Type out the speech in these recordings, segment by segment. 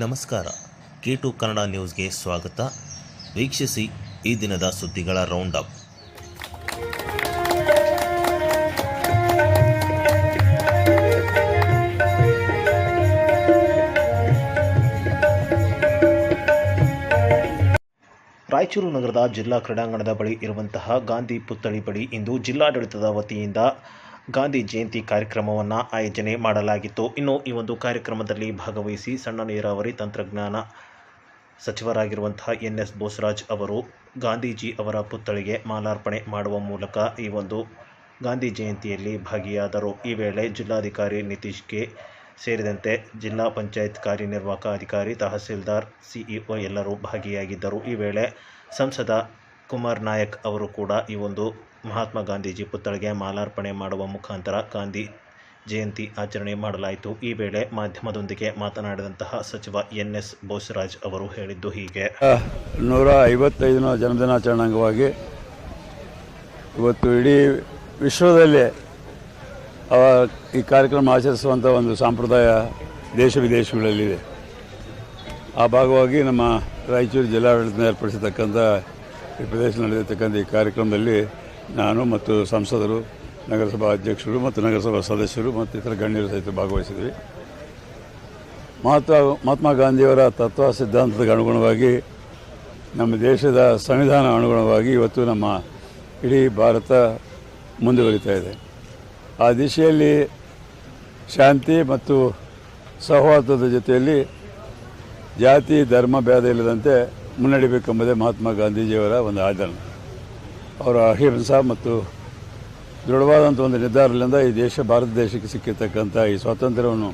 ನಮಸ್ಕಾರ. K to Kannada ನ್ಯೂಸ್ಗೆ ಸ್ವಾಗತ. ವೀಕ್ಷಿಸಿ ಈ ದಿನದ ಸುದ್ದಿಗಳ ರೌಂಡ್ ಅಪ್ ರಾಯಚೂರು ನಗರದ ಜಿಲ್ಲಾ ಕ್ರೀಡಾಂಗಣದ ಬಳಿ ಇರುವಂತಹ ಗಾಂಧಿ ಪುತ್ಥಳಿ ಬಳಿ ಇಂದು ಜಿಲ್ಲಾಡಳಿತದ ವತಿಯಿಂದ ಗಾಂಧಿ ಜಯಂತಿ ಕಾರ್ಯಕ್ರಮವನ್ನು ಆಯೋಜನೆ ಮಾಡಲಾಗಿತ್ತು. ಇನ್ನು ಈ ಒಂದು ಕಾರ್ಯಕ್ರಮದಲ್ಲಿ ಭಾಗವಹಿಸಿ ಸಣ್ಣ ನೀರಾವರಿ ತಂತ್ರಜ್ಞಾನ ಸಚಿವರಾಗಿರುವಂತಹ ಎನ್ ಎಸ್ ಬೋಸರಾಜ್ ಅವರು ಗಾಂಧೀಜಿ ಅವರ ಪುತ್ಥಳಿಗೆ ಮಾಲಾರ್ಪಣೆ ಮಾಡುವ ಮೂಲಕ ಈ ಒಂದು ಗಾಂಧಿ ಜಯಂತಿಯಲ್ಲಿ ಭಾಗಿಯಾದರು. ಈ ವೇಳೆ ಜಿಲ್ಲಾಧಿಕಾರಿ ನಿತೀಶ್ ಕೆ ಸೇರಿದಂತೆ ಜಿಲ್ಲಾ ಪಂಚಾಯತ್ ಕಾರ್ಯನಿರ್ವಾಹಕ ಅಧಿಕಾರಿ, ತಹಸೀಲ್ದಾರ್, ಸಿಇಒ ಎಲ್ಲರೂ ಭಾಗಿಯಾಗಿದ್ದರು. ಈ ವೇಳೆ ಸಂಸದ ಕುಮಾರ್ ನಾಯಕ್ ಅವರು ಕೂಡ ಈ ಒಂದು ಮಹಾತ್ಮ ಗಾಂಧೀಜಿ ಪುತ್ಥಳಿಗೆ ಮಾಲಾರ್ಪಣೆ ಮಾಡುವ ಮುಖಾಂತರ ಗಾಂಧಿ ಜಯಂತಿ ಆಚರಣೆ ಮಾಡಲಾಯಿತು. ಈ ವೇಳೆ ಮಾಧ್ಯಮದೊಂದಿಗೆ ಮಾತನಾಡಿದಂತಹ ಸಚಿವ ಎನ್ ಎಸ್ ಬೋಸರಾಜ್ ಅವರು ಹೇಳಿದ್ದು ಹೀಗೆ. ನೂರ ಐವತ್ತೈದನೇ ಜನ್ಮದಿನಾಚರಣೆ ಅಂಗವಾಗಿ ಇವತ್ತು ಇಡೀ ವಿಶ್ವದಲ್ಲಿ ಈ ಕಾರ್ಯಕ್ರಮ ಆಚರಿಸುವಂಥ ಒಂದು ಸಂಪ್ರದಾಯ ದೇಶ ವಿದೇಶಗಳಲ್ಲಿದೆ. ಆ ಭಾಗವಾಗಿ ನಮ್ಮ ರಾಯಚೂರು ಜಿಲ್ಲಾಡಳಿತ ಏರ್ಪಡಿಸತಕ್ಕಂಥ ಈ ಪ್ರದೇಶದಲ್ಲಿ ಈ ಕಾರ್ಯಕ್ರಮದಲ್ಲಿ ನಾನು ಮತ್ತು ಸಂಸದರು, ನಗರಸಭಾ ಅಧ್ಯಕ್ಷರು ಮತ್ತು ನಗರಸಭಾ ಸದಸ್ಯರು ಮತ್ತು ಇತರ ಗಣ್ಯರು ಸಹಿತ ಭಾಗವಹಿಸಿದ್ವಿ. ಮಹಾತ್ಮ ಮಹಾತ್ಮ ಗಾಂಧಿಯವರ ತತ್ವ ಸಿದ್ಧಾಂತದ ಅನುಗುಣವಾಗಿ, ನಮ್ಮ ದೇಶದ ಸಂವಿಧಾನ ಅನುಗುಣವಾಗಿ ಇವತ್ತು ನಮ್ಮ ಇಡೀ ಭಾರತ ಮುಂದುವರಿತಾ ಇದೆ. ಆ ದಿಶೆಯಲ್ಲಿ ಶಾಂತಿ ಮತ್ತು ಸೌಹಾರ್ದದ ಜೊತೆಯಲ್ಲಿ ಜಾತಿ, ಧರ್ಮ, ಭೇದ ಇಲ್ಲದಂತೆ ಮುನ್ನಡಿಬೇಕೆಂಬುದೇ ಮಹಾತ್ಮ ಗಾಂಧೀಜಿಯವರ ಒಂದು ಆಚರಣೆ. ಅವರ ಅಹಿಂಸ ಮತ್ತು ದೃಢವಾದಂಥ ಒಂದು ನಿರ್ಧಾರದಿಂದ ಈ ದೇಶ, ಭಾರತ ದೇಶಕ್ಕೆ ಸಿಕ್ಕಿರ್ತಕ್ಕಂಥ ಈ ಸ್ವಾತಂತ್ರ್ಯವನ್ನು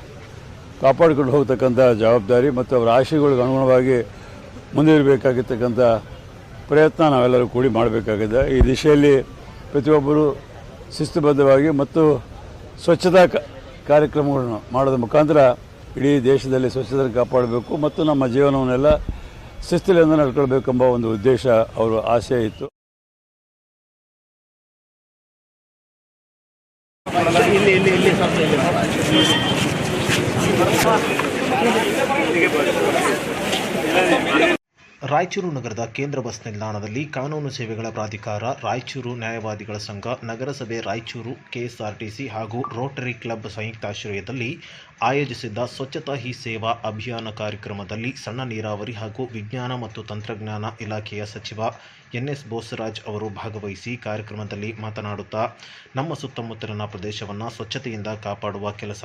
ಕಾಪಾಡಿಕೊಂಡು ಹೋಗ್ತಕ್ಕಂಥ ಜವಾಬ್ದಾರಿ ಮತ್ತು ಅವರ ಆಶಯಗಳಿಗೆ ಅನುಗುಣವಾಗಿ ಮುಂದಿರಬೇಕಾಗಿರ್ತಕ್ಕಂಥ ಪ್ರಯತ್ನ ನಾವೆಲ್ಲರೂ ಕೂಡಿ ಮಾಡಬೇಕಾಗಿದೆ. ಈ ದಿಶೆಯಲ್ಲಿ ಪ್ರತಿಯೊಬ್ಬರು ಶಿಸ್ತುಬದ್ಧವಾಗಿ ಮತ್ತು ಸ್ವಚ್ಛತಾ ಕಾರ್ಯಕ್ರಮಗಳನ್ನು ಮಾಡೋದ ಮುಖಾಂತರ ಇಡೀ ದೇಶದಲ್ಲಿ ಸ್ವಚ್ಛತೆ ಕಾಪಾಡಬೇಕು ಮತ್ತು ನಮ್ಮ ಜೀವನವನ್ನೆಲ್ಲ ಶಿಸ್ತಿಲಿಂದ ನಡ್ಕೊಳ್ಬೇಕೆಂಬ ಒಂದು ಉದ್ದೇಶ, ಅವರು ಆಸೆ ಇತ್ತು. ರಾಯಚೂರು ನಗರದ ಕೇಂದ್ರ ಬಸ್ ನಿಲ್ದಾಣದಲ್ಲಿ ಕಾನೂನು ಸೇವೆಗಳ ಪ್ರಾಧಿಕಾರ, ರಾಯಚೂರು ನ್ಯಾಯವಾದಿಗಳ ಸಂಘ, ನಗರಸಭೆ ರಾಯಚೂರು ಕೆಎಸ್ಆರ್ಟಿಸಿ ಹಾಗೂ ರೋಟರಿ ಕ್ಲಬ್ ಸಂಯುಕ್ತಾಶ್ರಯದಲ್ಲಿ ಆಯೋಜಿಸಿದ್ದ ಸ್ವಚ್ಛತಾ ಹಿ ಸೇವಾ ಅಭಿಯಾನ ಕಾರ್ಯಕ್ರಮದಲ್ಲಿ ಸಣ್ಣ ನೀರಾವರಿ ಹಾಗೂ ವಿಜ್ಞಾನ ಮತ್ತು ತಂತ್ರಜ್ಞಾನ ಇಲಾಖೆಯ ಸಚಿವ ಎನ್ ಎಸ್ ಬೋಸರಾಜ್ ಅವರು ಭಾಗವಹಿಸಿ ಕಾರ್ಯಕ್ರಮದಲ್ಲಿ ಮಾತನಾಡುತ್ತಾ, ನಮ್ಮ ಸುತ್ತಮುತ್ತಲಿನ ಪ್ರದೇಶವನ್ನು ಸ್ವಚ್ಛತೆಯಿಂದ ಕಾಪಾಡುವ ಕೆಲಸ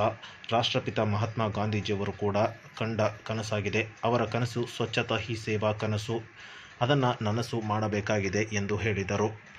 ರಾಷ್ಟ್ರಪಿತ ಮಹಾತ್ಮ ಗಾಂಧೀಜಿಯವರು ಕೂಡ ಕಂಡ ಕನಸಾಗಿದೆ. ಅವರ ಕನಸು ಸ್ವಚ್ಛತಾ ಹಿ ಸೇವಾ ಕನಸು. ಅದನ್ನು ನನಸು ಮಾಡಬೇಕಾಗಿದೆ ಎಂದು ಹೇಳಿದರು.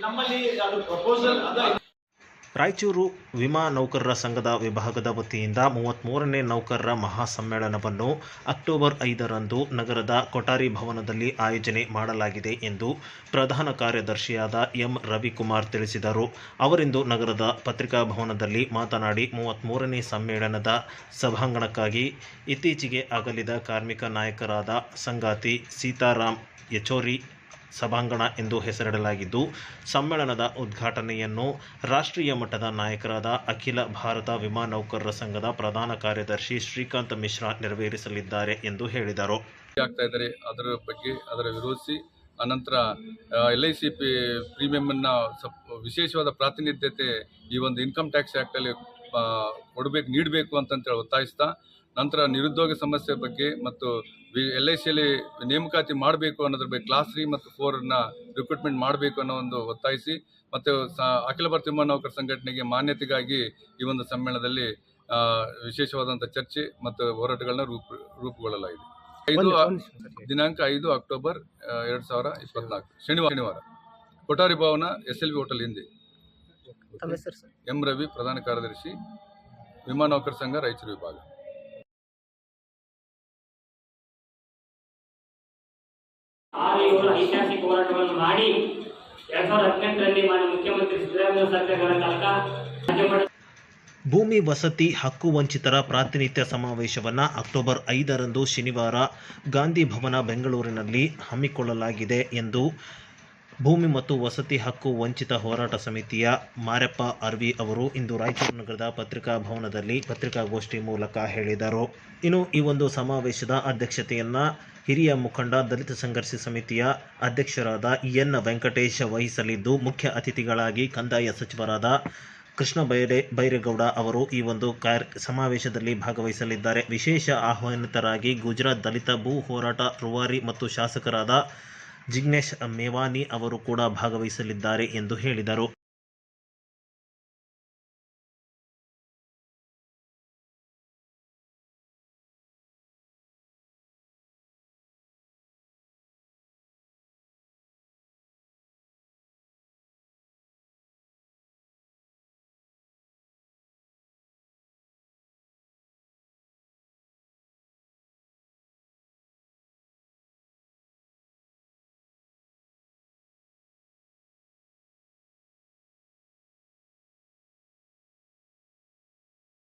ನಮ್ಮಲ್ಲಿ ಅದು ಪ್ರಪೋಸಲ್ ಅದ. ರಾಯಚೂರು ವಿಮಾ ನೌಕರರ ಸಂಘದ ವಿಭಾಗದ ವತಿಯಿಂದ ಮೂವತ್ತ್ಮೂರನೇ ನೌಕರರ ಮಹಾಸಮ್ಮೇಳನವನ್ನು ಅಕ್ಟೋಬರ್ ಐದರಂದು ನಗರದ ಕೊಠಾರಿ ಭವನದಲ್ಲಿ ಆಯೋಜನೆ ಮಾಡಲಾಗಿದೆ ಎಂದು ಪ್ರಧಾನ ಕಾರ್ಯದರ್ಶಿಯಾದ ಎಂ ರವಿಕುಮಾರ್ ತಿಳಿಸಿದರು. ಅವರಿಂದು ನಗರದ ಪತ್ರಿಕಾ ಭವನದಲ್ಲಿ ಮಾತನಾಡಿ ಮೂವತ್ತ್ಮೂರನೇ ಸಮ್ಮೇಳನದ ಸಭಾಂಗಣಕ್ಕಾಗಿ ಇತ್ತೀಚೆಗೆ ಅಗಲಿದ ಕಾರ್ಮಿಕ ನಾಯಕರಾದ ಸಂಗಾತಿ ಸೀತಾರಾಮ್ ಯಚೋರಿ ಸಭಾಂಗಣ ಎಂದು ಹೆಸರಿಡಲಾಗಿದ್ದು, ಸಮ್ಮೇಳನದ ಉದ್ಘಾಟನೆಯನ್ನು ರಾಷ್ಟ್ರೀಯ ಮಟ್ಟದ ನಾಯಕರಾದ ಅಖಿಲ ಭಾರತ ವಿಮಾ ನೌಕರರ ಸಂಘದ ಪ್ರಧಾನ ಕಾರ್ಯದರ್ಶಿ ಶ್ರೀಕಾಂತ್ ಮಿಶ್ರಾ ನೆರವೇರಿಸಲಿದ್ದಾರೆ ಎಂದು ಹೇಳಿದರು. ಆಗ್ತಾ ಇದ್ದಾರೆ. ಅದರ ಬಗ್ಗೆ ಅದರ ವಿರೋಧಿಸಿ, ಅನಂತರ ಎಲ್ ಐ ಸಿ ಪಿ ಪ್ರೀಮಿಯಮನ್ನು ಸಪ್, ವಿಶೇಷವಾದ ಪ್ರಾತಿನಿಧ್ಯತೆ ಈ ಒಂದು ಇನ್ಕಮ್ ಟ್ಯಾಕ್ಸ್ ಆ್ಯಕ್ಟಲ್ಲಿ ಕೊಡಬೇಕು, ನೀಡಬೇಕು ಅಂತಂತೇಳಿ ಒತ್ತಾಯಿಸ್ತಾ, ನಂತರ ನಿರುದ್ಯೋಗ ಸಮಸ್ಯೆ ಬಗ್ಗೆ ಮತ್ತು ಎಲ್ ಐ ಸಿಯಲ್ಲಿ ನೇಮಕಾತಿ ಮಾಡಬೇಕು ಅನ್ನೋದ್ರ ಬಗ್ಗೆ ಕ್ಲಾಸ್ ತ್ರೀ ಮತ್ತು ಫೋರ್ನ ರಿಕ್ರೂಟ್ಮೆಂಟ್ ಮಾಡಬೇಕು ಅನ್ನೋ ಒಂದು ಒತ್ತಾಯಿಸಿ ಮತ್ತು ಸ ಅಖಿಲ ಭಾರತ ವಿಮಾನ ನೌಕರ ಸಂಘಟನೆಗೆ ಮಾನ್ಯತೆಗಾಗಿ ಈ ಒಂದು ಸಮ್ಮೇಳನದಲ್ಲಿ ವಿಶೇಷವಾದಂಥ ಚರ್ಚೆ ಮತ್ತು ಹೋರಾಟಗಳನ್ನ ರೂಪ ರೂಪುಗೊಳ್ಳಲಾಗಿದೆ. ಐದು ದಿನಾಂಕ ಐದು ಅಕ್ಟೋಬರ್ ಎರಡು ಸಾವಿರ ಇಪ್ಪತ್ನಾಲ್ಕು ಶನಿವಾರ. ಶನಿವಾರ. Kothari Bhavan S L B hotel ಹಿಂದೆ. ಎಂ ರವಿ ಪ್ರಧಾನ ಕಾರ್ಯದರ್ಶಿ ವಿಮಾನ ನೌಕರ ಸಂಘ ರಾಯಚೂರು ವಿಭಾಗ. ಆರು ಏಳು ಐತಿಹಾಸಿಕ ಹೋರಾಟವನ್ನು ಮಾಡಿ ಎರಡ್ ಸಾವಿರದ ಹದಿನೆಂಟರಲ್ಲಿ ಮಾನ್ಯ ಮುಖ್ಯಮಂತ್ರಿ ಸಿದ್ದರಾಮಯ್ಯ ಸರ್ಕಾರಗಳ ಕಾಲಕ ಭೂಮಿ ವಸತಿ ಹಕ್ಕು ವಂಚಿತರ ಪ್ರಾತಿನಿಧ್ಯ ಸಮಾವೇಶವನ್ನು ಅಕ್ಟೋಬರ್ ಐದರಂದು ಶನಿವಾರ ಗಾಂಧಿ ಭವನ ಬೆಂಗಳೂರಿನಲ್ಲಿ ಹಮ್ಮಿಕೊಳ್ಳಲಾಗಿದೆ ಎಂದು ಭೂಮಿ ಮತ್ತು ವಸತಿ ಹಕ್ಕು ವಂಚಿತ ಹೋರಾಟ ಸಮಿತಿಯ ಮಾರೆಪ್ಪ ಅರ್ವಿ ಅವರು ಇಂದು ರಾಯಚೂರು ನಗರದ ಪತ್ರಿಕಾ ಭವನದಲ್ಲಿ ಪತ್ರಿಕಾಗೋಷ್ಠಿ ಮೂಲಕ ಹೇಳಿದರು. ಇನ್ನು ಈ ಒಂದು ಸಮಾವೇಶದ ಅಧ್ಯಕ್ಷತೆಯನ್ನ ಹಿರಿಯ ಮುಖಂಡ ದಲಿತ ಸಂಘರ್ಷ ಸಮಿತಿಯ ಅಧ್ಯಕ್ಷರಾದ ಎನ್ ವೆಂಕಟೇಶ ವಹಿಸಲಿದ್ದು, ಮುಖ್ಯ ಅತಿಥಿಗಳಾಗಿ ಕಂದಾಯ ಸಚಿವರಾದ ಕೃಷ್ಣ ಬೈರೆ ಬೈರೇಗೌಡ ಅವರು ಈ ಒಂದು ಕಾರ್ಯ ಸಮಾವೇಶದಲ್ಲಿ ಭಾಗವಹಿಸಲಿದ್ದಾರೆ. ವಿಶೇಷ ಆಹ್ವಾನಿತರಾಗಿ ಗುಜರಾತ್ ದಲಿತ ಭೂ ಹೋರಾಟ ರೂವಾರಿ ಮತ್ತು ಶಾಸಕರಾದ ಜಿಗ್ನೇಶ್ ಮೇವಾನಿ ಅವರು ಕೂಡ ಭಾಗವಹಿಸಲಿದ್ದಾರೆ ಎಂದು ಹೇಳಿದರು.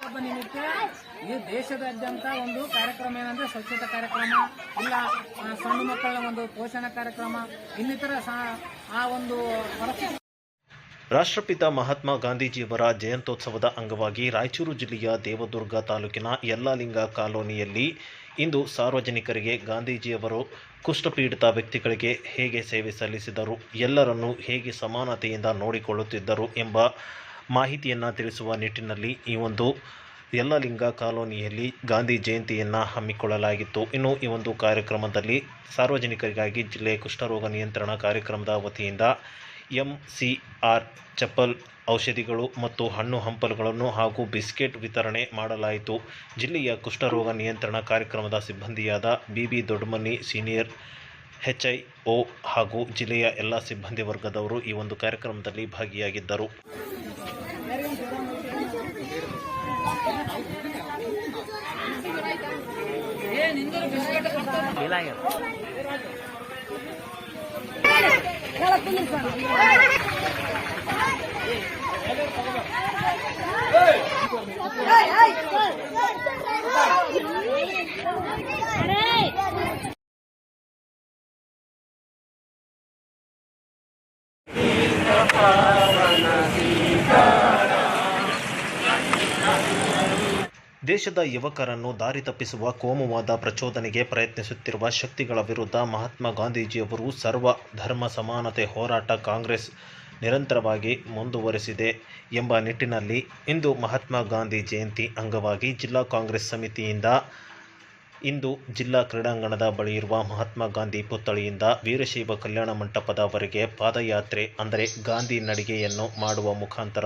ಹಬ್ಬ ನಿಮಿತ್ತ ಈ ದೇಶದಾದ್ಯಂತ ಒಂದು ಕಾರ್ಯಕ್ರಮ ಏನಂದ್ರೆ ಸ್ವಚ್ಛತಾ ಕಾರ್ಯಕ್ರಮ, ಇಲ್ಲ ಸಣ್ಣ ಮಕ್ಕಳ ಒಂದು ಪೋಷಣಾ ಕಾರ್ಯಕ್ರಮ, ಇನ್ನಿತರ ಆ ಒಂದು ಪರಿಸ್ಥಿತಿ ರಾಷ್ಟ್ರಪಿತ ಮಹಾತ್ಮ ಗಾಂಧೀಜಿಯವರ ಜಯಂತ್ಯೋತ್ಸವದ ಅಂಗವಾಗಿ ರಾಯಚೂರು ಜಿಲ್ಲೆಯ ದೇವದುರ್ಗ ತಾಲೂಕಿನ ಯಲ್ಲಾಲಿಂಗ ಕಾಲೋನಿಯಲ್ಲಿ ಇಂದು ಸಾರ್ವಜನಿಕರಿಗೆ ಗಾಂಧೀಜಿಯವರು ಕುಷ್ಠಪೀಡಿತ ವ್ಯಕ್ತಿಗಳಿಗೆ ಹೇಗೆ ಸೇವೆ ಸಲ್ಲಿಸಿದರು, ಎಲ್ಲರನ್ನೂ ಹೇಗೆ ಸಮಾನತೆಯಿಂದ ನೋಡಿಕೊಳ್ಳುತ್ತಿದ್ದರು ಎಂಬ ಮಾಹಿತಿಯನ್ನು ತಿಳಿಸುವ ನಿಟ್ಟಿನಲ್ಲಿ ಈ ಒಂದು ಯಲ್ಲಲಿಂಗ ಕಾಲೋನಿಯಲ್ಲಿ ಗಾಂಧಿ ಜಯಂತಿಯನ್ನು ಹಮ್ಮಿಕೊಳ್ಳಲಾಗಿತ್ತು. ಇನ್ನು ಈ ಒಂದು ಕಾರ್ಯಕ್ರಮದಲ್ಲಿ ಸಾರ್ವಜನಿಕರಿಗಾಗಿ ಜಿಲ್ಲೆ ಕುಷ್ಠರೋಗ ನಿಯಂತ್ರಣ ಕಾರ್ಯಕ್ರಮದ ವತಿಯಿಂದ ಎಂ ಸಿ ಆರ್ ಚಪ್ಪಲ್ ಔಷಧಿಗಳು ಮತ್ತು ಹಣ್ಣು ಹಂಪಲುಗಳನ್ನು ಹಾಗೂ ಬಿಸ್ಕೆಟ್ ವಿತರಣೆ ಮಾಡಲಾಯಿತು. ಜಿಲ್ಲೆಯ ಕುಷ್ಠರೋಗ ನಿಯಂತ್ರಣ ಕಾರ್ಯಕ್ರಮದ ಸಿಬ್ಬಂದಿಯಾದ B B Doddamani senior H I O ಹಾಗೂ ಜಿಲ್ಲೆಯ ಎಲ್ಲ ಸಿಬ್ಬಂದಿ ವರ್ಗದವರು ಈ ಒಂದು ಕಾರ್ಯಕ್ರಮದಲ್ಲಿ ಭಾಗಿಯಾಗಿದ್ದರು. ದೇಶದ ಯುವಕರನ್ನು ದಾರಿ ತಪ್ಪಿಸುವ ಕೋಮುವಾದ ಪ್ರಚೋದನೆಗೆ ಪ್ರಯತ್ನಿಸುತ್ತಿರುವ ಶಕ್ತಿಗಳ ವಿರುದ್ಧ ಮಹಾತ್ಮ ಗಾಂಧೀಜಿಯವರು ಸರ್ವ ಧರ್ಮ ಸಮಾನತೆ ಹೋರಾಟ ಕಾಂಗ್ರೆಸ್ ನಿರಂತರವಾಗಿ ಮುಂದುವರೆಸಿದೆ ಎಂಬ ನಿಟ್ಟಿನಲ್ಲಿ ಇಂದು ಮಹಾತ್ಮ ಗಾಂಧಿ ಜಯಂತಿ ಅಂಗವಾಗಿ ಜಿಲ್ಲಾ ಕಾಂಗ್ರೆಸ್ ಸಮಿತಿಯಿಂದ ಇಂದು ಜಿಲ್ಲಾ ಕ್ರೀಡಾಂಗಣದ ಬಳಿ ಇರುವ ಮಹಾತ್ಮ ಗಾಂಧಿ ಪುತ್ಥಳಿಯಿಂದ ವೀರಶೈವ ಕಲ್ಯಾಣ ಮಂಟಪದವರೆಗೆ ಪಾದಯಾತ್ರೆ, ಅಂದರೆ ಗಾಂಧಿ ನಡಿಗೆಯನ್ನು ಮಾಡುವ ಮುಖಾಂತರ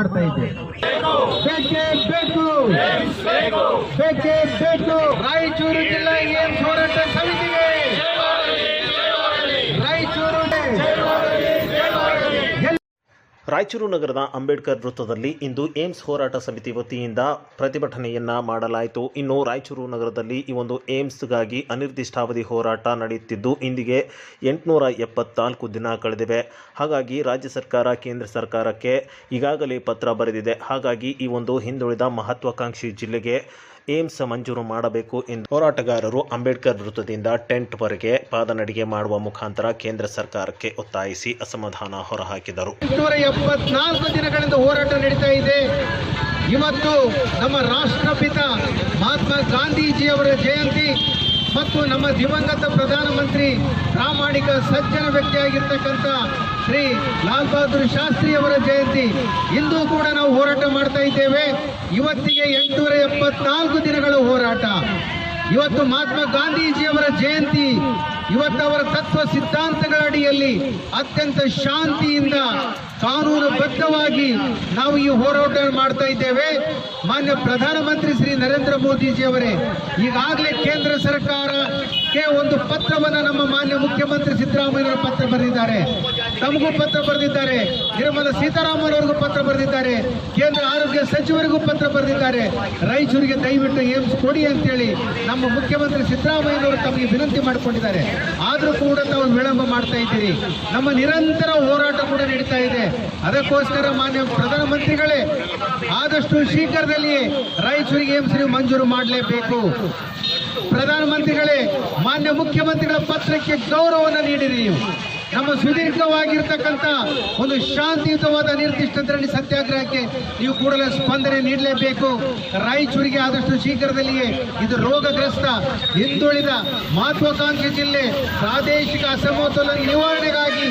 ಮಾಡ್ತಾ ಇದ್ದೆ. ಬೇಕೇ ಬೇಕು. ಬೇಕೇ ಬೇಕು. ರಾಯಚೂರು ಜಿಲ್ಲಾ ರಾಯಚೂರು ನಗರದ ಅಂಬೇಡ್ಕರ್ ವೃತ್ತದಲ್ಲಿ ಇಂದು ಏಮ್ಸ್ ಹೋರಾಟ ಸಮಿತಿ ವತಿಯಿಂದ ಪ್ರತಿಭಟನೆಯನ್ನ ಮಾಡಲಾಯಿತು. ಇನ್ನು ರಾಯಚೂರು ನಗರದಲ್ಲಿ ಈ ಒಂದು ಏಮ್ಸ್ಗಾಗಿ ಅನಿರ್ದಿಷ್ಟಾವಧಿ ಹೋರಾಟ ನಡೆಯುತ್ತಿದ್ದು, ಇಂದಿಗೆ ಎಂಟುನೂರ ಎಪ್ಪತ್ನಾಲ್ಕು ದಿನ ಕಳೆದಿವೆ. ಹಾಗಾಗಿ ರಾಜ್ಯ ಸರ್ಕಾರ ಕೇಂದ್ರ ಸರ್ಕಾರಕ್ಕೆ ಈಗಾಗಲೇ ಪತ್ರ ಬರೆದಿದೆ. ಹಾಗಾಗಿ ಈ ಒಂದು ಹಿಂದುಳಿದ ಮಹತ್ವಾಕಾಂಕ್ಷಿ ಜಿಲ್ಲೆಗೆ ಏಮ್ಸ್ ಮಂಜೂರು ಮಾಡಬೇಕು ಎಂದು ಹೋರಾಟಗಾರರು ಅಂಬೇಡ್ಕರ್ ವೃತ್ತದಿಂದ ಟೆಂಟ್ವರೆಗೆ ಪಾದನಡಿಗೆ ಮಾಡುವ ಮುಖಾಂತರ ಕೇಂದ್ರ ಸರ್ಕಾರಕ್ಕೆ ಒತ್ತಾಯಿಸಿ ಅಸಮಾಧಾನ ಹೊರಹಾಕಿದರು. ಎಂಟುನೂರ ಎಪ್ಪತ್ನಾಲ್ಕು ದಿನಗಳಿಂದ ಹೋರಾಟ ನಡೀತಾ ಇದೆ. ಇವತ್ತು ನಮ್ಮ ರಾಷ್ಟ್ರಪಿತ ಮಹಾತ್ಮ ಗಾಂಧೀಜಿ ಅವರ ಜಯಂತಿ ಮತ್ತು ನಮ್ಮ ದಿವಂಗತ ಪ್ರಧಾನಮಂತ್ರಿ ಪ್ರಾಮಾಣಿಕ ಸಜ್ಜನ ವ್ಯಕ್ತಿಯಾಗಿರ್ತಕ್ಕಂಥ ಶ್ರೀ ಲಾಲ್ ಬಹದ್ದೂರ್ ಶಾಸ್ತ್ರಿ ಅವರ ಜಯಂತಿ. ಇಂದು ಕೂಡ ನಾವು ಹೋರಾಟ ಮಾಡ್ತಾ ಇದ್ದೇವೆ. ಇವತ್ತಿಗೆ ಎಂಟುನೂರ ಎಪ್ಪತ್ನಾಲ್ಕು ದಿನಗಳ ಹೋರಾಟ. ಇವತ್ತು ಮಹಾತ್ಮ ಗಾಂಧೀಜಿಯವರ ಜಯಂತಿ. ಇವತ್ತು ಅವರ ತತ್ವ ಸಿದ್ಧಾಂತಗಳ ಅಡಿಯಲ್ಲಿ ಅತ್ಯಂತ ಶಾಂತಿಯಿಂದ ಕಾನೂನುಬದ್ಧವಾಗಿ ನಾವು ಈ ಹೋರಾಟ ಮಾಡ್ತಾ ಇದ್ದೇವೆ. ಮಾನ್ಯ ಪ್ರಧಾನಮಂತ್ರಿ ಶ್ರೀ ನರೇಂದ್ರ ಮೋದಿಜಿ ಅವರೇ, ಈಗಾಗಲೇ ಕೇಂದ್ರ ಸರ್ಕಾರಕ್ಕೆ ಒಂದು ಪತ್ರವನ್ನು ನಮ್ಮ ಮಾನ್ಯ ಮುಖ್ಯಮಂತ್ರಿ ಸಿದ್ದರಾಮಯ್ಯವರು ಪತ್ರ ಬರೆದಿದ್ದಾರೆ. ತಮಗೂ ಪತ್ರ ಬರೆದಿದ್ದಾರೆ. ನಿರ್ಮಲ ಸೀತಾರಾಮನ್ ಅವರಿಗೂ ಪತ್ರ ಬರೆದಿದ್ದಾರೆ. ಕೇಂದ್ರ ಆರೋಗ್ಯ ಸಚಿವರಿಗೂ ಪತ್ರ ಬರೆದಿದ್ದಾರೆ. ರಾಯಚೂರಿಗೆ ದಯವಿಟ್ಟು ಏಮ್ಸ್ ಕೊಡಿ ಅಂತೇಳಿ ನಮ್ಮ ಮುಖ್ಯಮಂತ್ರಿ ಸಿದ್ದರಾಮಯ್ಯನವರು ತಮಗೆ ವಿನಂತಿ ಮಾಡಿಕೊಂಡಿದ್ದಾರೆ. ಆದರೂ ಕೂಡ ತಾವು ವಿಳಂಬ ಮಾಡ್ತಾ ಇದ್ದೀರಿ. ನಮ್ಮ ನಿರಂತರ ಹೋರಾಟ ಕೂಡ ನಡೀತಾ ಇದೆ. ಅದಕ್ಕೋಸ್ಕರ ಮಾನ್ಯ ಪ್ರಧಾನಮಂತ್ರಿಗಳೇ, ಆದಷ್ಟು ಶೀಘ್ರದಲ್ಲಿಯೇ ರಾಯಚೂರಿಗೆ ಏಮ್ಸ್ ನೀವು ಮಂಜೂರು ಮಾಡಲೇಬೇಕು. ಪ್ರಧಾನಮಂತ್ರಿಗಳೇ, ಮಾನ್ಯ ಮುಖ್ಯಮಂತ್ರಿಗಳ ಪತ್ರಕ್ಕೆ ಗೌರವವನ್ನು ನೀಡಿರಿ ನೀವು. ನಮ್ಮ ಸುದೀರ್ಘವಾಗಿರ್ತಕ್ಕಂಥ ಒಂದು ಶಾಂತಿಯುತವಾದ ನಿರ್ದಿಷ್ಟ ಧರಣಿ ಸತ್ಯಾಗ್ರಹಕ್ಕೆ ನೀವು ಕೂಡಲೇ ಸ್ಪಂದನೆ ನೀಡಲೇಬೇಕು. ರಾಯಚೂರಿಗೆ ಆದಷ್ಟು ಶೀಘ್ರದಲ್ಲಿಯೇ ಇದು ರೋಗಗ್ರಸ್ತ, ಹಿಂದುಳಿದ ಮಹತ್ವಾಕಾಂಕ್ಷಿ ಜಿಲ್ಲೆ ಪ್ರಾದೇಶಿಕ ಅಸಮತೋಲನ ನಿವಾರಣೆಗಾಗಿ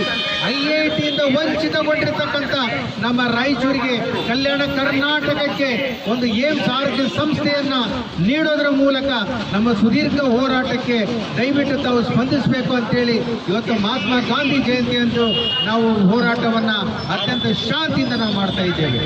ಐ ಐ ಟಿಯಿಂದ ವಂಚಿತಗೊಂಡಿರ್ತಕ್ಕಂಥ ನಮ್ಮ ರಾಯಚೂರಿಗೆ ಕಲ್ಯಾಣ ಕರ್ನಾಟಕಕ್ಕೆ ಒಂದು ಏಮ್ಸ್ ಆರೋಗ್ಯ ಸಂಸ್ಥೆಯನ್ನ ನೀಡೋದ್ರ ಮೂಲಕ ನಮ್ಮ ಸುದೀರ್ಘ ಹೋರಾಟಕ್ಕೆ ದಯವಿಟ್ಟು ತಾವು ಸ್ಪಂದಿಸಬೇಕು ಅಂತೇಳಿ ಇವತ್ತು ಮಹಾತ್ಮ ಗಾಂಧಿ ಜಯಂತಿಯಂದು ನಾವು ಹೋರಾಟವನ್ನ ಅತ್ಯಂತ ಶಾಂತಿಯಿಂದ ನಾವು ಮಾಡ್ತಾ ಇದ್ದೇವೆ.